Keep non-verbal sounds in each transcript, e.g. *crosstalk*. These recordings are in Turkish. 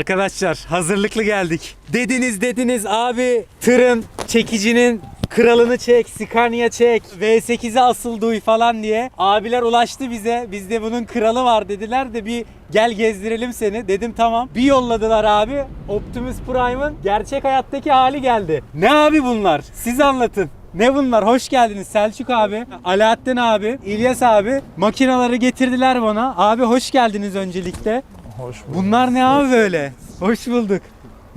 Arkadaşlar hazırlıklı geldik. Dediniz dediniz abi tırın çekicinin kralını çek, Scania çek, V8'e asıl duy falan diye. Abiler ulaştı bize. Bizde bunun kralı var dediler de bir gel gezdirelim seni. Dedim tamam. Bir yolladılar abi. Optimus Prime'ın gerçek hayattaki hali geldi. Ne abi bunlar? Siz anlatın. Ne bunlar? Hoş geldiniz Selçuk abi, Alaaddin abi, İlyas abi. Makinaları getirdiler bana. Abi hoş geldiniz öncelikle. Hoş bulduk. Bunlar ne abi böyle? Hoş bulduk.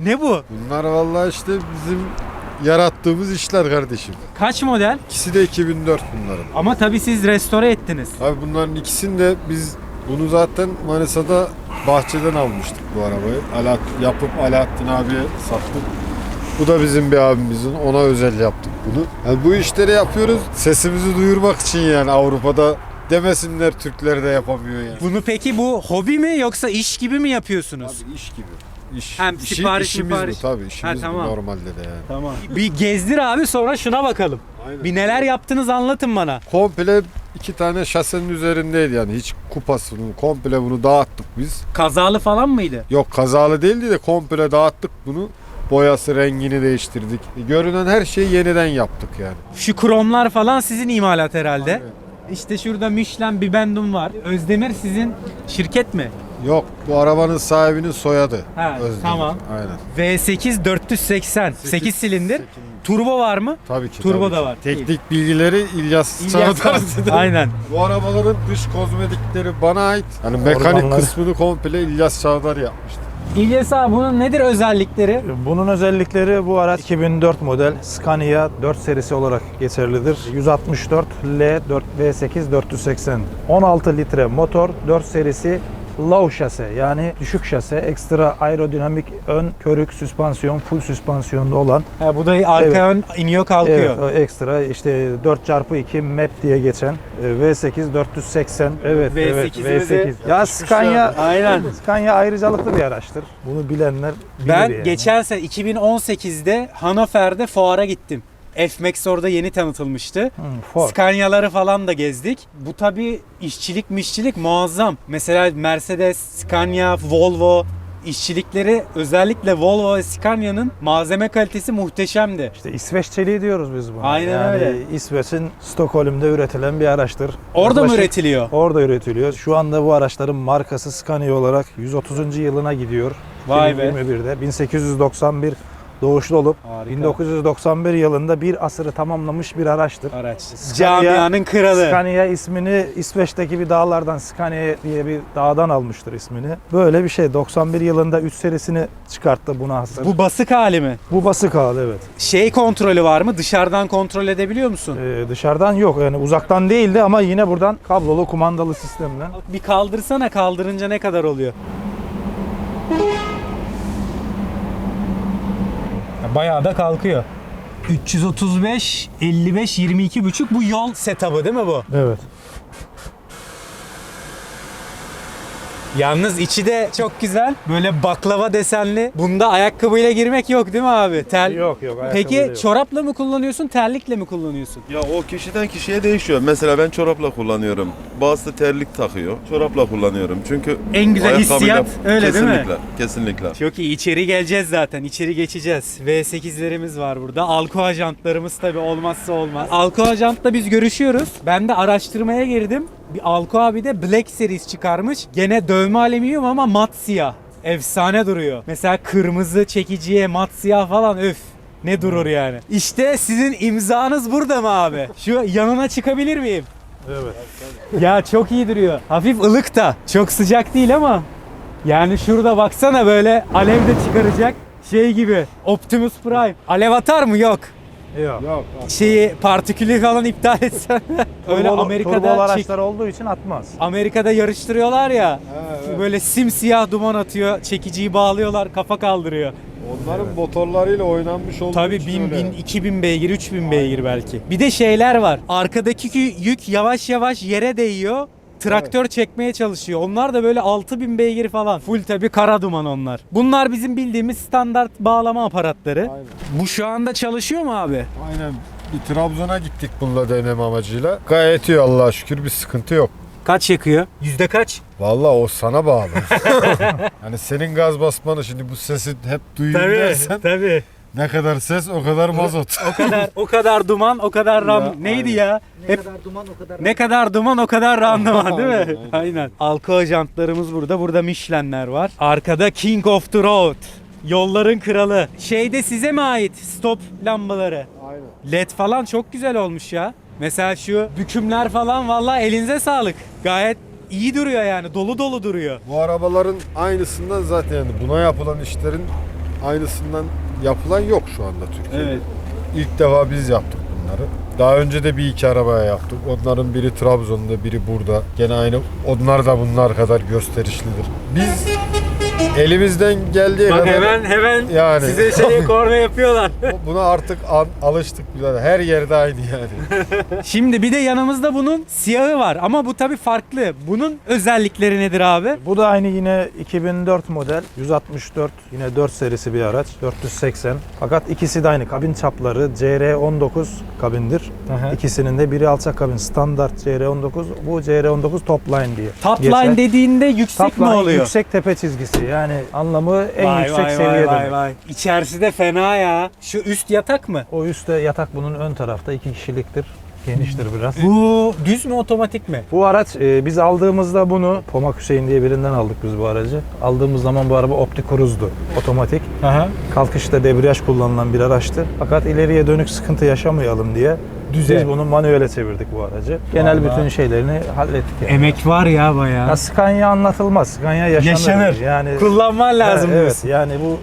Ne bu? Bunlar vallahi işte bizim yarattığımız işler kardeşim. Kaç model? İkisi de 2004 bunların. Ama tabii siz restore ettiniz. Abi bunların ikisini de biz bunu zaten Manisa'da bahçeden almıştık bu arabayı. Alat yapıp Alaaddin abiye sattık. Bu da bizim bir abimizin. Ona özel yaptık bunu. Yani bu işleri yapıyoruz sesimizi duyurmak için yani Avrupa'da demesinler Türkler de yapamıyor yani. Bunu peki bu hobi mi yoksa iş gibi mi yapıyorsunuz? Abi iş gibi. İş, Hem işi- sipariş, işimiz sipariş. bu tabii işimiz Ha, tamam. bu normalde de yani. Tamam. Bir gezdir abi sonra şuna bakalım. Aynen. Bir neler yaptınız anlatın bana. Komple iki tane şasenin üzerindeydi yani hiç kupasını komple bunu dağıttık biz. Kazalı falan mıydı? Yok kazalı değildi de komple dağıttık bunu. Boyası rengini değiştirdik. E, Görünen her şeyi yeniden yaptık yani. Şu kromlar falan sizin imalat herhalde. İşte şurada Michelin Bibendum var. Özdemir sizin şirket mi? Yok bu arabanın sahibinin soyadı. Ha, Özdemir. tamam. Aynen. V8 480. 8 silindir. sekiz- Turbo var mı? Tabii ki. Turbo tabii da ki. var. Teknik bilgileri İlyas, İlyas Çağatay. Aynen. Bu arabaların dış kozmetikleri bana ait. Yani mekanik Organları. kısmını komple İlyas Çağdar yapmıştı. İlyas abi bunun nedir özellikleri? Bunun özellikleri bu araç 2004 model Scania 4 serisi olarak geçerlidir. 164 L 4 V8 480. 16 litre motor 4 serisi low şase yani düşük şase, ekstra aerodinamik ön körük süspansiyon, full süspansiyonda olan Ha, bu da arka Evet. ön iniyor kalkıyor. Evet, o ekstra işte 4x2 MAP diye geçen e, V8 480. Evet, evet V8'imizi V8. Ya Scania Aynen. Scania ayrıcalıklı bir araçtır. Bunu bilenler bilir Ben yani. geçen sene 2018'de Hannover'de fuara gittim. F-Max orada yeni tanıtılmıştı. Ford. Scania'ları falan da gezdik. Bu tabi işçilik mişçilik muazzam. Mesela Mercedes, Scania, Volvo işçilikleri özellikle Volvo ve Scania'nın malzeme kalitesi muhteşemdi. İşte İsveç çeliği diyoruz biz buna. Aynen yani öyle. İsveç'in Stockholm'de üretilen bir araçtır. Orada mı Yaklaşık- üretiliyor? Orada üretiliyor. Şu anda bu araçların markası Scania olarak 130. yılına gidiyor. Vay be. 2021'de 1891 doğuşlu olup Harika. 1991 yılında bir asırı tamamlamış bir araçtır. Araç. Scania- Camianın kralı. Scania ismini İsveç'teki bir dağlardan Scania diye bir dağdan almıştır ismini. Böyle bir şey. 91 yılında 3 serisini çıkarttı buna hasır. Bu, Bu basık hali mi? bu basık hali evet. Şey kontrolü var mı? Dışarıdan kontrol edebiliyor musun? Ee, dışarıdan yok yani uzaktan değildi ama yine buradan kablolu kumandalı sistemle. Bir kaldırsana kaldırınca ne kadar oluyor? Bayağı da kalkıyor. 335, 55, 22 buçuk bu yol setup'ı değil mi bu? Evet. Yalnız içi de çok güzel. Böyle baklava desenli. Bunda ayakkabıyla girmek yok değil mi abi? Tel. Yok yok. Peki yok. çorapla mı kullanıyorsun, terlikle mi kullanıyorsun? Ya o kişiden kişiye değişiyor. Mesela ben çorapla kullanıyorum. Bazısı terlik takıyor. Çorapla kullanıyorum. Çünkü En güzel hissiyat öyle değil mi? Kesinlikle. Kesinlikle. Çok iyi. İçeri geleceğiz zaten. İçeri geçeceğiz. V8'lerimiz var burada. Alcoa jantlarımız tabii olmazsa olmaz. Alcoa jantla biz görüşüyoruz. Ben de araştırmaya girdim. Bir Alcoa bir de Black Series çıkarmış. Gene dövme alüminyum ama mat siyah. Efsane duruyor. Mesela kırmızı çekiciye mat siyah falan öf. Ne durur yani. İşte sizin imzanız burada mı abi? Şu yanına çıkabilir miyim? Evet. Ya çok iyi duruyor. Hafif ılık da. Çok sıcak değil ama. Yani şurada baksana böyle alev de çıkaracak. Şey gibi Optimus Prime. Alev atar mı? Yok. Yok. Yok. Şeyi partikülü falan iptal etsen. *laughs* Öyle Turbolu- Amerika'da çek- araçlar olduğu için atmaz. Amerika'da yarıştırıyorlar ya. evet. Böyle simsiyah duman atıyor. Çekiciyi bağlıyorlar. Kafa kaldırıyor. Onların motorlarıyla oynanmış olduğu Tabii için 1000 öyle. 1000 2000 beygir, 3000 beygir belki. Bir de şeyler var. Arkadaki yük yavaş yavaş yere değiyor. Traktör çekmeye çalışıyor. Onlar da böyle 6000 beygir falan. Full tabii kara duman onlar. Bunlar bizim bildiğimiz standart bağlama aparatları. Aynen. Bu şu anda çalışıyor mu abi? Aynen. Bir Trabzon'a gittik bununla deneme amacıyla. Gayet iyi Allah'a şükür bir sıkıntı yok. Kaç yakıyor? Yüzde kaç? Vallahi o sana bağlı. *laughs* hani senin gaz basmanı şimdi bu sesi hep duyayım dersen tabii. Ne kadar ses o kadar mazot. O kadar o kadar duman, o kadar ram. Ya, Neydi aynen. ya? Hep ne kadar duman o kadar randıman değil mi? Aynen. Alkohol jantlarımız burada. Burada Michelin'ler var. Arkada King of the Road. Yolların kralı. Şeyde size mi ait stop lambaları? Aynen. LED falan çok güzel olmuş ya. Mesela şu bükümler falan vallahi elinize sağlık. Gayet iyi duruyor yani. Dolu dolu duruyor. Bu arabaların aynısından zaten yani buna yapılan işlerin aynısından yapılan yok şu anda Türkiye'de. İlk defa biz yaptık bunları. Daha önce de bir iki arabaya yaptık. Onların biri Trabzon'da, biri burada. Gene aynı. Onlar da bunlar kadar gösterişlidir. Biz elimizden geldiği Bak kadar hemen hemen Yani. size şey *laughs* korna yapıyorlar. buna artık an- alıştık birader. Her yerde aynı yani. *laughs* Şimdi bir de yanımızda bunun siyahı var ama bu tabii farklı. Bunun özellikleri nedir abi? Bu da aynı yine 2004 model 164 yine 4 serisi bir araç 480 fakat ikisi de aynı kabin çapları CR19 kabindir. İkisinin de biri alçak kabin standart CR19 bu CR19 top line diye. Top geçer. line dediğinde yüksek Top mi line oluyor? yüksek tepe çizgisi yani anlamı en vay yüksek vay seviye vay demek. vay vay. İçerisi de fena ya. Şu üst yatak mı? O üstte yatak bunun ön tarafta iki kişiliktir. Geniştir biraz. Bu düz mü otomatik mi? Bu araç e, biz aldığımızda bunu Pomak Hüseyin diye birinden aldık biz bu aracı. Aldığımız zaman bu araba Opti Cruise'du. Otomatik. Aha. Kalkışta debriyaj kullanılan bir araçtı. Fakat ileriye dönük sıkıntı yaşamayalım diye Düze. biz bunu manuele çevirdik bu aracı. Genel Vallahi. bütün şeylerini hallettik yani. Emek var ya bayağı. Ya Scania anlatılmaz. Scania yaşanır. Yaşanır. Yani Kullanman lazım Evet, diyorsun. evet. Yani bu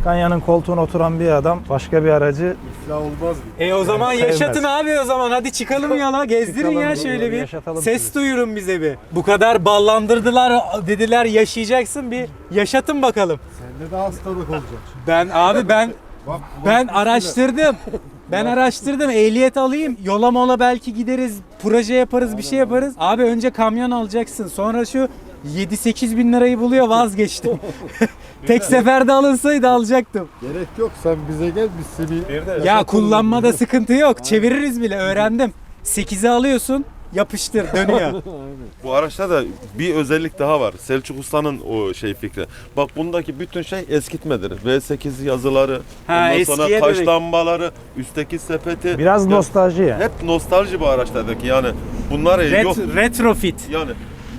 Scania'nın koltuğuna oturan bir adam başka bir aracı İflah olmaz mı? E o zaman Sevmez. yaşatın abi o zaman. Hadi çıkalım yola. Gezdirin Çıkalım, ya şöyle bir. yaşatalım Ses sizi. duyurun bize bir. Bu kadar ballandırdılar dediler yaşayacaksın bir yaşatın bakalım. Sende de hastalık olacak. Ben abi ben Bak, ben araştırdım. *laughs* Ben araştırdım. Ehliyet alayım. Yola mola belki gideriz. Proje yaparız, bir şey yaparız. Abi önce kamyon alacaksın. Sonra şu 7-8 bin lirayı buluyor vazgeçtim. *laughs* Tek seferde alınsaydı alacaktım. Gerek yok sen bize gel biz seni Ya kullanmada sıkıntı yok. Çeviririz bile öğrendim. 8'i alıyorsun yapıştır dönüyor. *laughs* Bu araçta da bir özellik daha var. Selçuk Usta'nın o şey fikri. Bak bundaki bütün şey eskitmedir. V8 yazıları, Ha, ondan sonra eskiye taş dönük. lambaları, üstteki sepeti. biraz Ya, nostalji yani. Hep nostalji bu araçlardaki yani. Bunlar Ret- yok. retrofit. Yani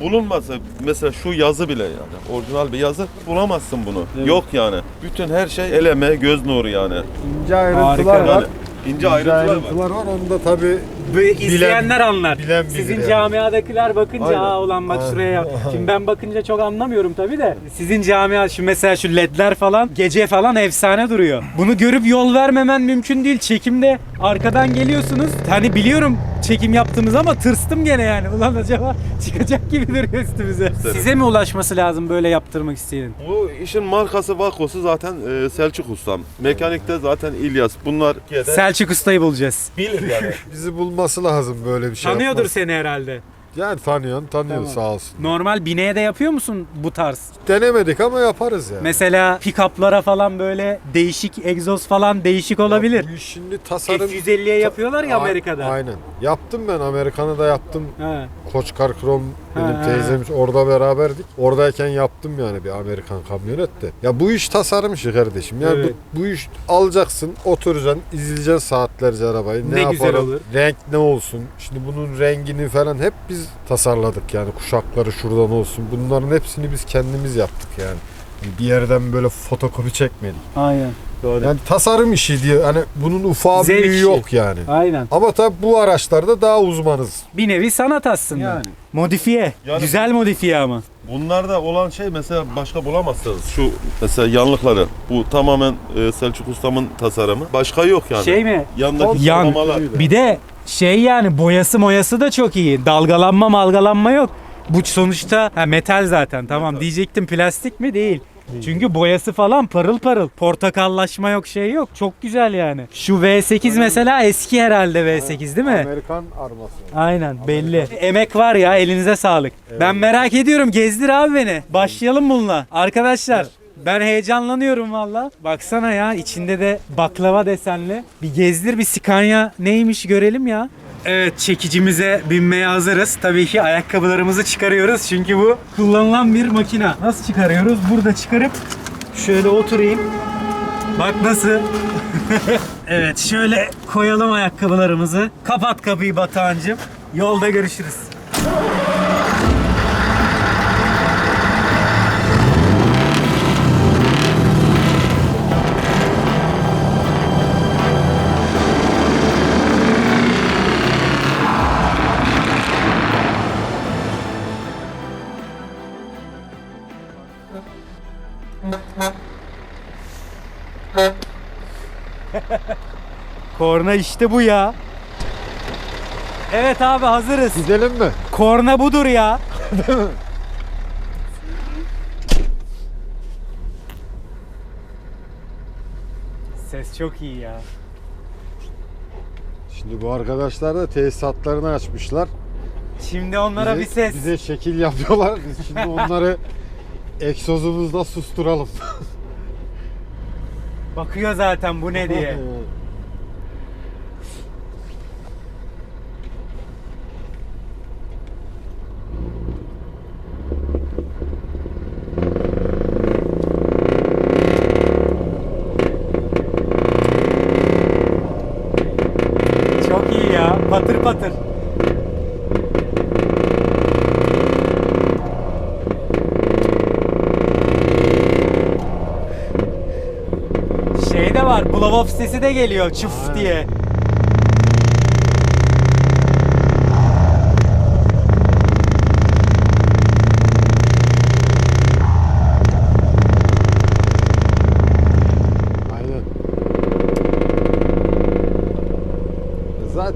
bulunmasa mesela şu yazı bile yani orijinal bir yazı bulamazsın bunu. Yok yani. Bütün her şey eleme, göz nuru yani. ince ayrıntılar Harika. var. Yani ince İnce ayrıntılar var. ayrıntılar var. Onu da tabii İzleyenler anlar. bilen bilir Sizin yani. camiadakiler bakınca Aynen. aa ulan bak Aynen. şuraya yap. Şimdi ben bakınca çok anlamıyorum tabii de. Sizin camia şu mesela şu ledler falan gece falan efsane duruyor. Bunu görüp yol vermemen mümkün değil. Çekimde arkadan geliyorsunuz. Hani biliyorum çekim yaptığımız ama tırstım gene yani. Ulan acaba çıkacak gibi duruyor üstümüze. Size mi ulaşması lazım böyle yaptırmak isteyenin? Bu işin markası Vakosu zaten e, Selçuk Ustam. Mekanikte zaten İlyas. Bunlar Selçuk Usta'yı bulacağız. bilir yani. bizi bulması lazım böyle bir şey Tanıyordur yapması. seni herhalde. Yani tanıyan tanıyor Tamam. sağ olsun. Normal bineye de yapıyor musun bu tarz? Denemedik ama yaparız yani. Mesela pick-up'lara falan böyle değişik egzoz falan değişik olabilir. Bu iş şimdi tasarım... F-150'ye yapıyorlar ya A- Amerika'da. Aynen. Yaptım ben Amerikan'da yaptım. Ha. Koçkar Krom benim teyzem orada beraberdik. Oradayken yaptım yani bir Amerikan kamyonette. Ya bu iş tasarım işi kardeşim. Yani Evet. bu, bu iş alacaksın, oturacaksın, izleyeceksin saatlerce arabayı. Ne, Ne güzel yapalım, olur. Renk ne olsun? Şimdi bunun rengini falan hep biz tasarladık yani. Kuşakları şuradan olsun. Bunların hepsini biz kendimiz yaptık yani. Bir yerden böyle fotokopi çekmedik. Aynen. Doğru. Yani tasarım işi diye hani bunun ufağı Zevk büyüğü işi. yok yani. Aynen. Ama tabi bu araçlarda daha uzmanız. Bir nevi sanat aslında. Yani. Modifiye. Yani- Güzel modifiye ama. Bunlarda olan şey mesela başka bulamazsınız. Şu mesela yanlıkları. Bu tamamen e, Selçuk Ustam'ın tasarımı. Başka yok yani. Şey mi? Yandaki Yan. Bir de şey yani boyası moyası da çok iyi. Dalgalanma malgalanma yok. Bu sonuçta ha, metal zaten tamam diyecektim plastik mi değil. Çünkü boyası falan parıl parıl. Portakallaşma yok şey yok. Çok güzel yani. Şu V8 mesela eski herhalde V8 değil mi? Amerikan arması. Aynen belli. Emek var ya elinize sağlık. Ben merak ediyorum gezdir abi beni. Başlayalım bununla. Arkadaşlar ben heyecanlanıyorum valla. Baksana ya içinde de baklava desenli. Bir gezdir bir Scania neymiş görelim ya. Evet çekicimize binmeye hazırız. Tabii ki ayakkabılarımızı çıkarıyoruz çünkü bu kullanılan bir makina. Nasıl çıkarıyoruz? Burada çıkarıp şöyle oturayım. Bak nasıl? *laughs* evet şöyle koyalım ayakkabılarımızı. Kapat kapıyı Batuhan'cığım. Yolda görüşürüz. Korna işte bu ya. Evet abi hazırız. Gidelim mi? Korna budur ya. Ses çok iyi ya. Şimdi bu arkadaşlar da tesisatlarını açmışlar. Şimdi onlara Bize- bir ses. Bize şekil yapıyorlar. Biz şimdi *laughs* onları egzozumuzla susturalım. Bakıyor zaten bu ne diye. Çok iyi ya. Patır patır. Şey de var. Off sesi de geliyor. Çıf diye. Aynen.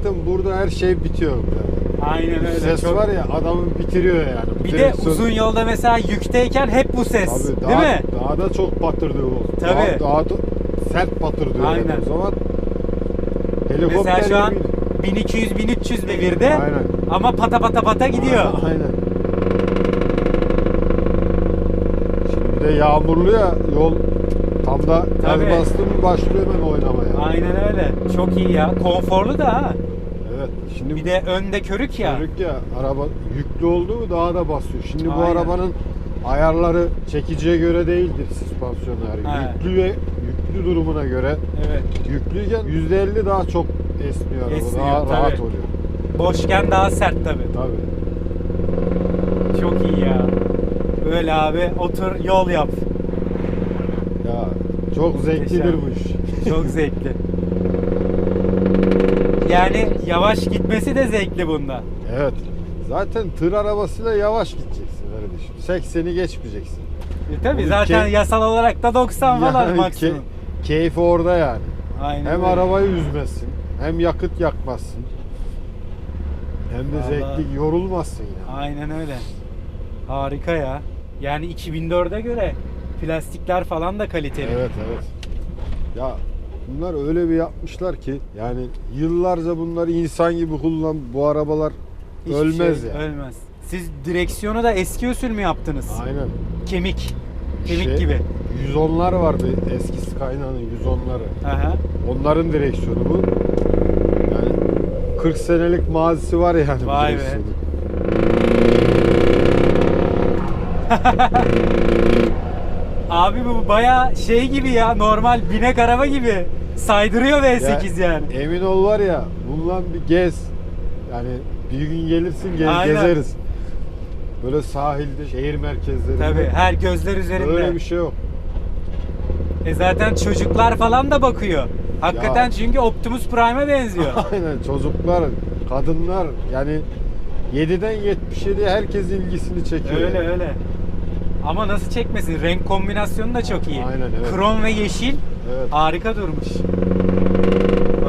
Zaten burada her şey bitiyor. Yani. Aynen öyle. Ses Çok- var ya adamı bitiriyor yani. Bir de direksiyon- uzun yolda mesela yükteyken hep bu ses. Tabii, değil daha, mi? Daha da çok batırdı o. Tabii. Daha, daha da sert batırdı. Aynen. Yani. O zaman helikopter Mesela şu an gibi. 1200-1300 devirde Aynen. ama pata pata pata gidiyor. Aynen. Şimdi bir de yağmurlu ya yol tam da gaz bastım başlıyor hemen oynamaya. Aynen öyle. Çok iyi ya. Konforlu da ha. Evet. Şimdi Bir de önde körük ya. Körük ya araba yüklü oldu mu daha da basıyor. Şimdi bu Aynen. arabanın ayarları çekiciye göre değildir süspansiyonlar. He. Yüklü ve yüklü durumuna göre Evet. yüklüyken %50 daha çok esniyor araba. Esniyor, daha tabii. rahat oluyor. Boşken daha sert tabi. Tabii. Çok iyi ya. Böyle abi otur yol yap. Ya çok zevklidir bu iş. Çok zevkli. *laughs* Yani yavaş gitmesi de zevkli bunda. Evet. Zaten tır arabasıyla yavaş gideceksin kardeşim. 80'i geçmeyeceksin. E tabi Onun zaten key- yasal olarak da 90 falan Yani maksimum. ke- keyfi orada yani. Aynen Hem öyle. arabayı üzmezsin, hem yakıt yakmazsın. Hem de Vallahi. zevkli yorulmazsın yani. Aynen öyle. Harika ya. Yani 2004'e göre plastikler falan da kaliteli. Evet evet. Ya bunlar öyle bir yapmışlar ki yani yıllarca bunları insan gibi kullan bu arabalar Hiçbir ölmez şey yani. Ölmez. Siz direksiyonu da eski usul mü yaptınız? Aynen. Kemik. Kemik Şey, gibi. 110'lar vardı eski Skyline'ın 110'ları. Aha. Onların direksiyonu bu. Yani 40 senelik mazisi var yani bu Vay be. *laughs* Abi bu baya şey gibi ya normal binek araba gibi. Saydırıyor V8 Ya, yani. Emin ol var ya bundan bir gez. Yani bir gün gelirsin gez, Aynen. gezeriz. Böyle sahilde, şehir merkezlerinde. Tabi her gözler üzerinde. Böyle bir şey yok. E zaten çocuklar falan da bakıyor. Hakikaten Ya. çünkü Optimus Prime'e benziyor. *laughs* Aynen çocuklar, kadınlar yani 7'den 77'ye herkes ilgisini çekiyor. öyle yani. öyle. Ama nasıl çekmesin? Renk kombinasyonu da çok iyi. Aynen, evet. Krom ve yeşil Evet. harika durmuş.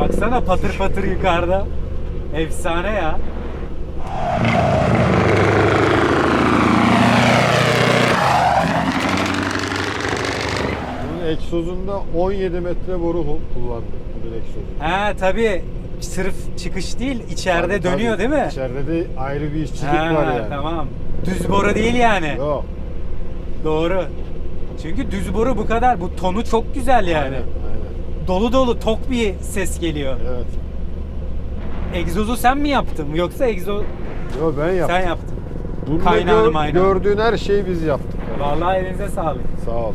Baksana patır patır yukarıda. Efsane ya. Bunun egzozunda 17 metre boru ku- kullandı bu egzozu. Ha tabi sırf çıkış değil içeride Tabii, dönüyor tabii. değil mi? İçeride de ayrı bir işçilik Ha, var yani. Tamam. Düz boru değil yani. Yok. Doğru. Çünkü düz boru bu kadar. Bu tonu çok güzel yani. Aynen, aynen. Dolu dolu tok bir ses geliyor. Evet. egzozu sen mi yaptın yoksa egzo Yo ben yaptım. sen yaptın? Bunda Kaynağını gör- maynağı. gördüğün her şeyi biz yaptık. Vallahi elinize sağlık. Sağ ol.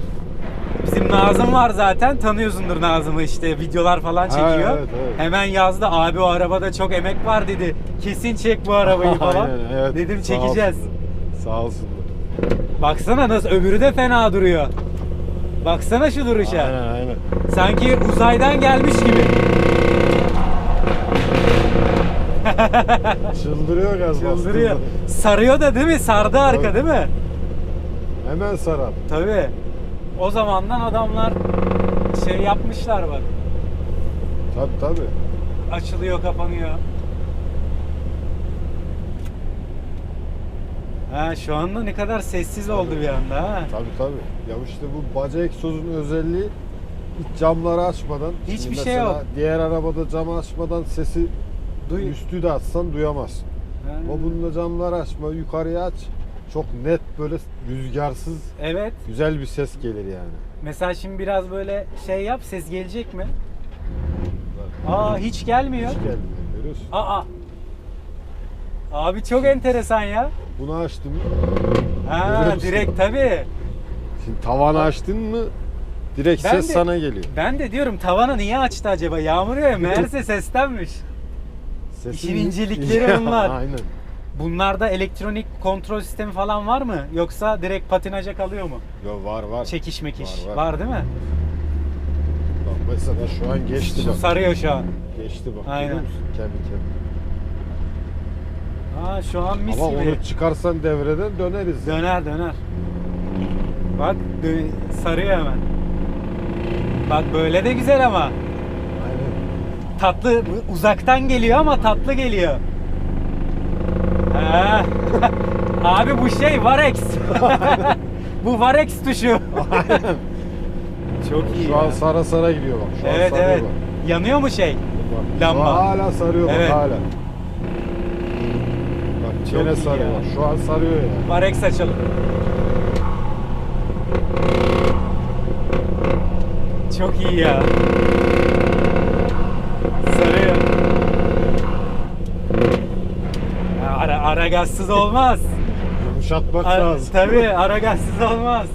Bizim Nazım var zaten tanıyorsundur Nazım'ı işte videolar falan çekiyor. evet, evet. Hemen yazdı abi o arabada çok emek var dedi. Kesin çek bu arabayı *laughs* falan. Aynen, evet. Dedim Sağ çekeceğiz. olsunlar. Sağ olsunlar. Baksana nasıl öbürü de fena duruyor. Baksana şu duruşa. Aynen aynen. Sanki uzaydan gelmiş gibi. *laughs* Çıldırıyor gaz Çıldırıyor. bastığında. Sarıyor da değil mi? Sardı arka Tabii. değil mi? Hemen sarar. Tabii. O zamandan adamlar şey yapmışlar bak. Tabii tabii. Açılıyor, kapanıyor. Ha şu anda ne kadar sessiz oldu bir anda ha. Tabii tabii. Ya işte bu baca egzozun özelliği hiç camları açmadan. Hiçbir Şimdi şey mesela yok. Diğer arabada camı açmadan sesi Duy- üstü de açsan duyamazsın. Ha. Ama bunda camları açma, yukarıya aç. Çok net böyle rüzgarsız Evet. güzel bir ses gelir yani. Mesela şimdi biraz böyle şey yap ses gelecek mi? Aa hiç gelmiyor. Hiç gelmiyor görüyorsun. Aa. Abi çok enteresan ya. Bunu açtın mı? Ha Görüyor musun? direkt tabii. Şimdi tavanı açtın mı direkt Ben ses de- sana geliyor. Ben de diyorum tavanı niye açtı acaba? Yağmur ya meğerse sestenmiş. Sesin... İşin incelikleri *laughs* bunlar. Aynen. Bunlarda elektronik kontrol sistemi falan var mı? Yoksa direkt patinaja kalıyor mu? Yo var var. Çekiş mekiş. Var, Var, var. değil mi? Bak mesela şu an geçti bak. sarıyor şu an. Geçti bak. Aynen. Kendi kendine. Ha şu an mis Ama gibi. onu çıkarsan devreden döneriz. Döner döner. Bak dö- sarıyor hemen. Bak böyle de güzel ama. Aynen. Tatlı uzaktan geliyor ama tatlı geliyor. Ha. *laughs* Abi bu şey Varex. *laughs* bu Varex tuşu. *laughs* Çok iyi. Şu an ya. sara sara gidiyor bak. Şu an Evet sarıyor evet. bak. Yanıyor mu şey? Bak, Lamba. Şu an hala sarıyor Evet. bak hala. Gene sarıyor ya. Şu an sarıyor ya. Varex açalım. Çok iyi ya. Sarıyor. Ya Ara, ara gazsız olmaz. Yumuşatmak Ara, lazım. tabii ara gazsız olmaz.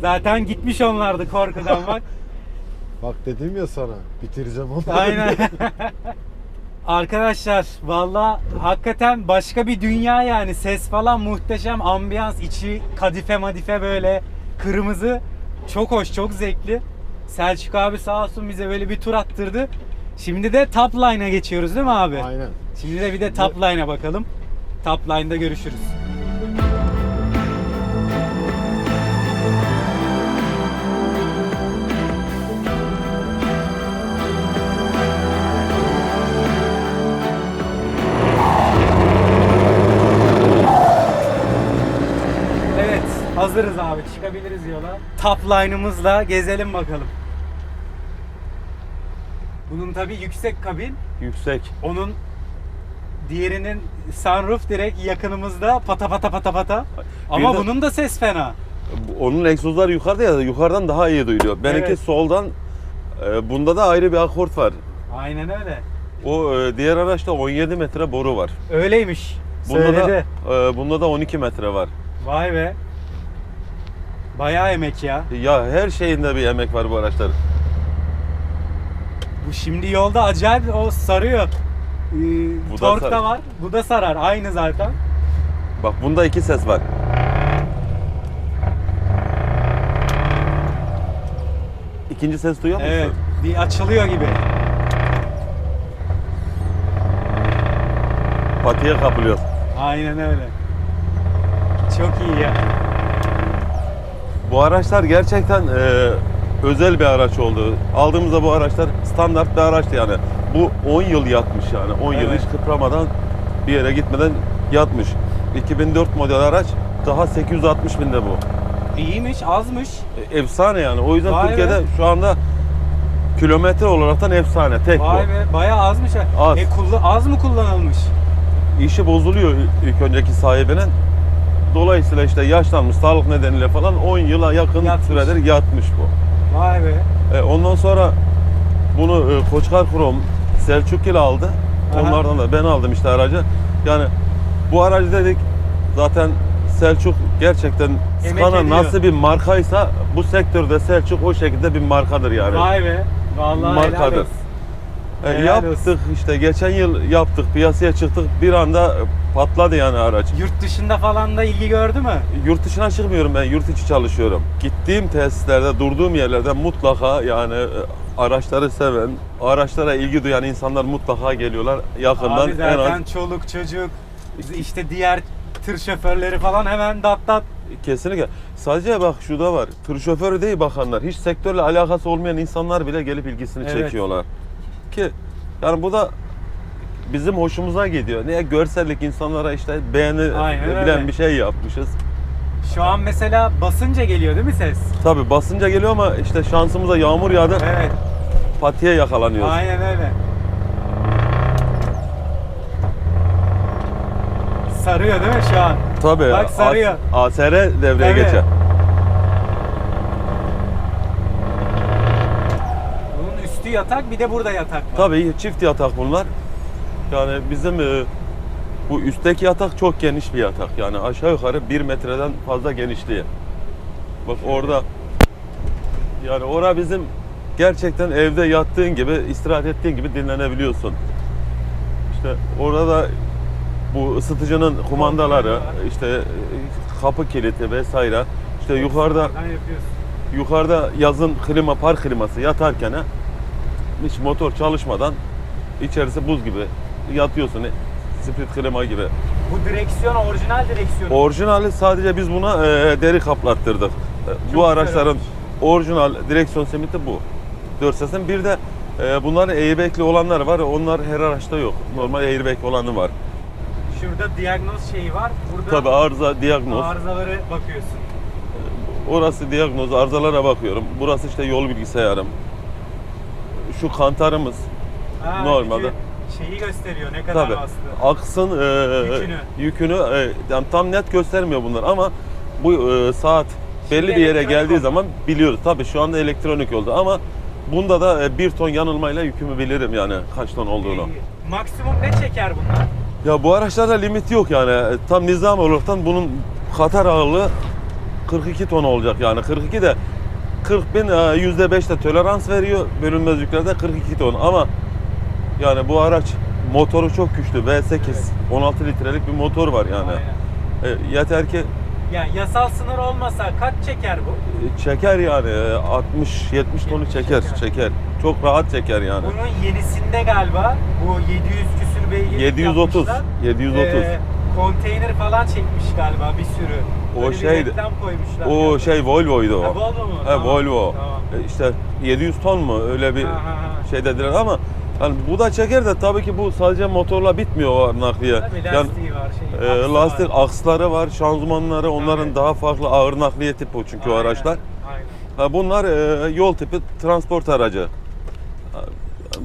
Zaten gitmiş onlardı korkudan bak. *laughs* Bak dedim ya sana bitireceğim onu. Aynen. *laughs* Arkadaşlar valla hakikaten başka bir dünya yani ses falan muhteşem ambiyans içi kadife madife böyle kırmızı çok hoş çok zevkli. Selçuk abi sağ olsun bize böyle bir tur attırdı. Şimdi de top line'a geçiyoruz değil mi abi? Aynen. Şimdi de bir de top line'a bakalım. Top line'da görüşürüz. Yola. Top line'ımızla gezelim bakalım. Bunun tabi yüksek kabin. Yüksek. Onun diğerinin sunroof direkt yakınımızda pata pata pata pata. Ama de- bunun da ses fena. Onun egzozları yukarıda ya yukarıdan daha iyi duyuluyor. Benimki Evet. soldan e, bunda da ayrı bir akort var. Aynen öyle. O e, diğer araçta 17 metre boru var. Öyleymiş. Bunda Söyledi. da e, bunda da 12 metre var. Vay be. Bayağı emek ya. Ya her şeyinde bir emek var bu araçların. Bu şimdi yolda acayip o sarıyor. Ee, Bu da tork da sar- var. Bu da sarar. Aynı zaten. Bak bunda iki ses var. İkinci ses duyuyor musun? Evet. Bir açılıyor gibi. Patiye kapılıyor. Aynen öyle. Çok iyi ya. Bu araçlar gerçekten e, özel bir araç oldu. Aldığımızda bu araçlar standart bir araçtı yani. Bu 10 yıl yatmış yani. 10 yıl Evet. hiç kıpramadan bir yere gitmeden yatmış. 2004 model araç daha 860 binde bu. İyiymiş, azmış. E, efsane yani. O yüzden Vay be. Türkiye'de şu anda kilometre olaraktan efsane. Tek Vay bu. be, bayağı azmış. ha. Az. E, kullan- az mı kullanılmış? İşi bozuluyor ilk önceki sahibinin. Dolayısıyla işte yaşlanmış sağlık nedeniyle falan 10 yıla yakın Yatmış. süredir yatmış bu. Vay be. E, ondan sonra Bunu e, Koçkar Krom Selçuk ile aldı. Aha. Onlardan da ben aldım işte aracı. Yani bu aracı dedik zaten Selçuk gerçekten Scania ediyor. nasıl bir markaysa bu sektörde Selçuk o şekilde bir markadır yani. Vay be. Vallahi Markadır. E, helal yaptık olsun. işte geçen yıl yaptık piyasaya çıktık bir anda patladı yani araç. Yurt dışında falan da ilgi gördü mü? Yurt dışına çıkmıyorum ben yurt içi çalışıyorum. Gittiğim tesislerde durduğum yerlerde mutlaka yani e, araçları seven, araçlara ilgi duyan insanlar mutlaka geliyorlar yakından Abi en zaten az çoluk çocuk işte diğer tır şoförleri falan hemen dat dat kesinlikle. Sadece bak şu da var. Tır şoförü değil bakanlar. Hiç sektörle alakası olmayan insanlar bile gelip ilgisini Evet. çekiyorlar. Ki yani bu da bizim hoşumuza gidiyor. Niye görsellik insanlara işte beğeni Aynen bilen öyle. bir şey yapmışız. Şu an mesela basınca geliyor değil mi ses? Tabi basınca geliyor ama işte şansımıza yağmur yağdı. Evet. Patiye yakalanıyoruz. Aynen öyle. Sarıyor değil mi şu an? Tabii. Bak sarıyor. ASR devreye Tabii. geçer. Bunun üstü yatak bir de burada yatak var. Tabii çift yatak bunlar. Yani bizim e, bu üstteki yatak çok geniş bir yatak. Yani aşağı yukarı 1 metreden fazla genişliği. Bak orada yani ora bizim gerçekten evde yattığın gibi, istirahat ettiğin gibi dinlenebiliyorsun. İşte orada bu ısıtıcının kumandaları, işte e, kapı kilidi vesaire. İşte yukarıda yukarıda yazın klima, park kliması yatarken hiç motor çalışmadan içerisi buz gibi yatıyorsun. Split klima gibi. Bu direksiyon orijinal direksiyon. Orijinali sadece biz buna e, deri kaplattırdık. E, bu araçların olmuş. orijinal direksiyon simiti bu. 4 sesin. Bir de e, bunların airbag'li olanlar var. Onlar her araçta yok. Normal airbag olanı var. Şurada diagnoz şeyi var. Burada Tabi arıza, diagnoz. arızaları bakıyorsun. Orası diagnoz, arızalara bakıyorum. Burası işte yol bilgisayarım. Şu kantarımız. Ha, Normalde. Şeyi gösteriyor ne kadar Tabii. bastı. Aksın e, Yükünü. yükünü e, yani tam net göstermiyor bunlar ama bu e, saat belli Şimdi bir yere elektronik geldiği oldu. zaman biliyoruz. Tabii şu anda elektronik oldu ama bunda da e, bir ton yanılmayla yükümü bilirim yani kaç ton olduğunu. İyi. Maksimum ne çeker bunlar? Ya bu araçlarda limit yok yani. E, Tam nizam olaraktan bunun Katar ağırlığı 42 ton olacak yani. 42 de 40 bin e, %5 de tolerans veriyor. Bölünmez yüklerde 42 ton ama yani bu araç motoru çok güçlü. V8 16 litrelik bir motor var yani. Aynen. E, yeter ki Yani yasal sınır olmasa kaç çeker bu? e, çeker yani 60-70 tonu çeker, çeker. çeker. Çok rahat çeker yani. Bunun yenisinde galiba bu 700 küsür beygir 730, yapmışlar. 730. Ee, konteyner falan çekmiş galiba bir sürü. O Böyle bir şeydi. reklam koymuşlar. O yani. şey Volvo'ydu o. Ha, Volvo mu? He Tamam, Volvo. Tamam. E, İşte 700 ton mu öyle bir Ha, ha, ha. şey dediler ama yani bu da çeker de tabii ki bu sadece motorla bitmiyor o nakliye. Tabii Yani lastiği var. Şey, e, lastik var. aksları var, şanzımanları onların Tabii. daha farklı ağır nakliye tipi o çünkü o Aynen, araçlar. Aynen. Ha, bunlar e, yol tipi transport aracı.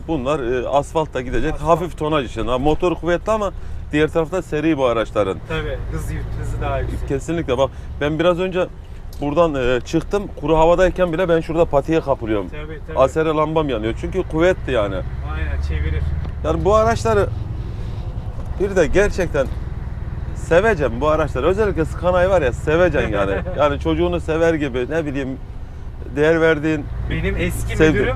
Bunlar e, asfaltta gidecek Asfalt. hafif tonaj için. Ha, motor kuvvetli ama diğer tarafta seri bu araçların. Tabii hız yük- hızı daha yüksek. Kesinlikle bak ben biraz önce buradan e, çıktım kuru havadayken bile ben şurada patiye kapılıyorum. Tabii tabii. Asere lambam yanıyor çünkü kuvvetli yani. Aynen çevirir. Yani bu araçları bir de gerçekten seveceğim bu araçları. Özellikle Scana'yı var ya seveceksin yani. *laughs* Yani çocuğunu sever gibi ne bileyim değer verdiğin Benim eski Sevdim. müdürüm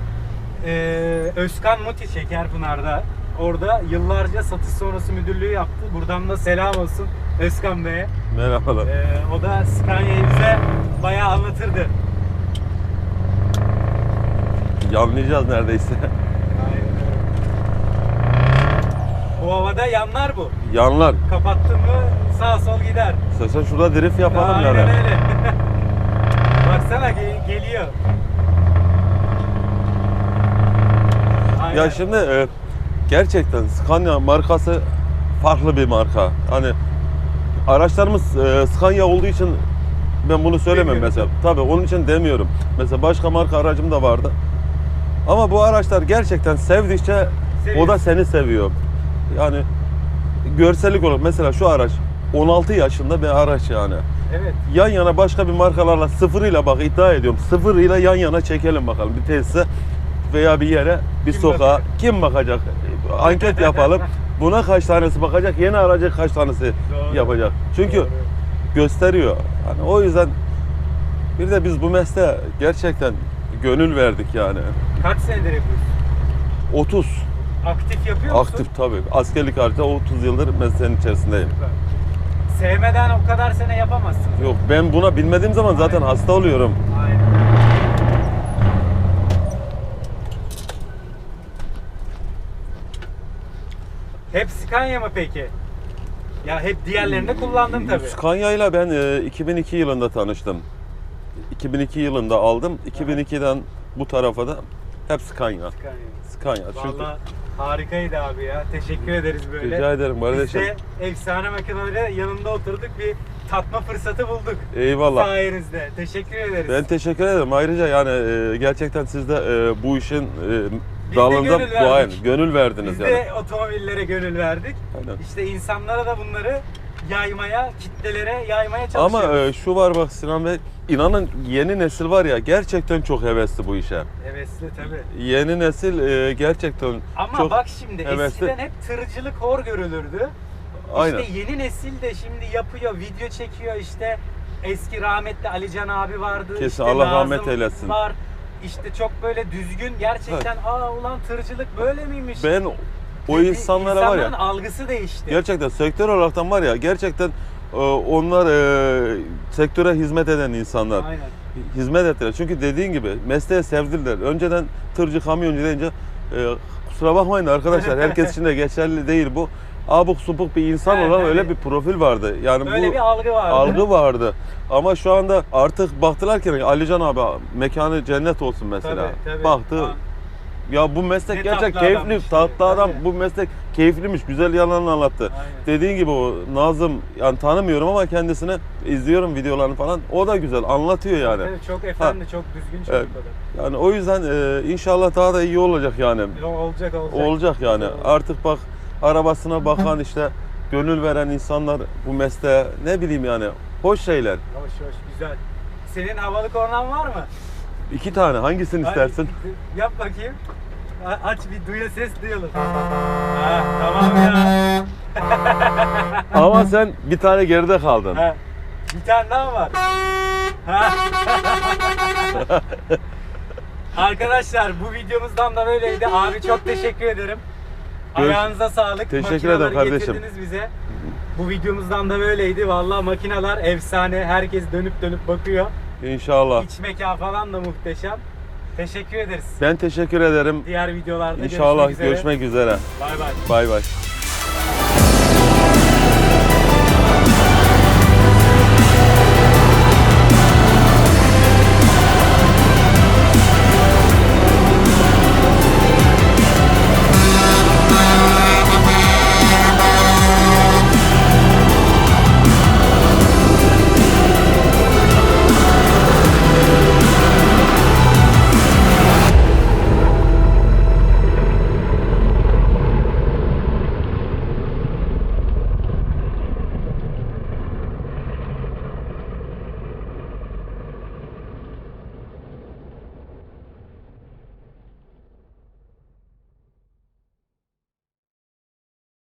eee Özkan Muti Şekerpınar'da. Orada yıllarca satış sonrası müdürlüğü yaptı. Buradan da selam olsun Özkan Bey'e. merhabalar. Eee, o da Scania'yı bize bayağı anlatırdı. Yanlayacağız neredeyse. Bu havada yanlar bu. Yanlar. Kapattın mı sağ sol gider. İstersen şurada drift yapalım Aynen yani. öyle. *laughs* Baksana ge- geliyor. Aynen. Ya şimdi e, gerçekten Scania markası farklı bir marka. Hani araçlarımız e, Scania olduğu için ben bunu söylemem Demiyorum. mesela. Tabii onun için demiyorum. Mesela başka marka aracım da vardı. Ama bu araçlar gerçekten sevdikçe Seviyor. o da seni seviyor. Yani görsellik olarak mesela şu araç 16 yaşında bir araç yani. Evet. Yan yana başka bir markalarla sıfırıyla bak iddia ediyorum. Sıfırıyla yan yana çekelim bakalım bir tesise. veya bir yere, bir Kim sokağa bakacak? kim bakacak? Anket yapalım. Buna kaç tanesi bakacak? Yeni aracı kaç tanesi Doğru. yapacak? Çünkü Doğru. gösteriyor. Hani o yüzden bir de biz bu mesleğe gerçekten gönül verdik yani. Kaç senedir yapıyorsun? 30 Aktif yapıyor musun? aktif tabii. Askerlik haricinde 30 yıldır mesleğin içerisindeyim. Sevmeden o kadar sene yapamazsın. Yok ben buna bilmediğim zaman zaten Aynen. hasta oluyorum. Aynen. Hep Scania mı peki? Ya hep diğerlerini kullandın tabii. Scania ile ben e, 2002 yılında tanıştım. 2002 yılında aldım. 2002'den bu tarafa da hep Scania. Scania. Scania. Çünkü Vallahi harikaydı abi ya. Teşekkür ederiz böyle. rica ederim Biz kardeşim. de efsane makineleri yanında oturduk bir tatma fırsatı bulduk. Eyvallah. Sayenizde. Teşekkür ederiz. Ben teşekkür ederim. Ayrıca yani e, gerçekten siz de e, bu işin e, Biz de dalında gönül duayen, verdik. gönül verdiniz Biz yani. de otomobillere gönül verdik. Aynen. İşte insanlara da bunları yaymaya, kitlelere yaymaya Ama çalışıyoruz. e, şu var bak Sinan Bey, inanın yeni nesil var ya gerçekten çok hevesli bu işe. Hevesli tabii. Yeni nesil e, gerçekten Ama çok bak şimdi hevesli. eskiden hep tırcılık hor görülürdü. aynen. İşte yeni nesil de şimdi yapıyor, video çekiyor işte eski rahmetli Alican abi vardı. Kesin, işte Allah Nazım rahmet eylesin. Var. İşte çok böyle düzgün gerçekten aa ulan tırcılık böyle miymiş? Ben o Dedi, insanlara var ya insanların algısı değişti. gerçekten sektör olaraktan var ya gerçekten e, onlar e, sektöre hizmet eden insanlar. Aynen. Hizmet ettiler. Çünkü dediğin gibi mesleğe sevdirdiler. Önceden tırcı, kamyoncu deyince e, kusura bakmayın arkadaşlar *laughs* herkes için de geçerli değil bu. Abuk subuk bir insan Evet, olan evet. öyle bir profil vardı. Yani Böyle bu bir algı vardı. algı vardı. Ama şu anda artık baktılar ki Alican abi mekanı cennet olsun mesela. Tabii, tabii. Baktı. Ha. Ya bu meslek Ne tatlı keyifli, tatlı adam. Tabii. Bu meslek keyifliymiş, güzel yalanını anlattı. Aynen. Dediğin gibi o Nazım, yani tanımıyorum ama kendisini izliyorum videolarını falan. O da güzel, anlatıyor yani. Evet, çok efendi, çok düzgün çocuk Evet. o da. Yani o yüzden e, inşallah daha da iyi olacak yani. Olacak olacak. Olacak yani. Olacak. Artık bak arabasına bakan işte gönül veren insanlar bu mesleğe ne bileyim yani hoş şeyler. Hoş hoş güzel. Senin havalı kornan var mı? İki tane hangisini istersin? Hadi, *laughs* yap bakayım. Aç bir duya ses duyalım. Ha, tamam ya. *laughs* Ama sen bir tane geride kaldın. Ha, bir tane daha var. Ha. *laughs* Arkadaşlar bu videomuzdan da böyleydi. Abi çok teşekkür ederim. Ayağınıza sağlık. Teşekkür ederim kardeşim. getirdiniz bize. Bu videomuzdan da böyleydi. Vallahi makineler efsane. Herkes dönüp dönüp bakıyor. İnşallah. İç mekan falan da muhteşem. Teşekkür ederiz. Ben teşekkür ederim. Diğer videolarda İnşallah görüşmek üzere. görüşmek üzere. Bay bay. Bay bay.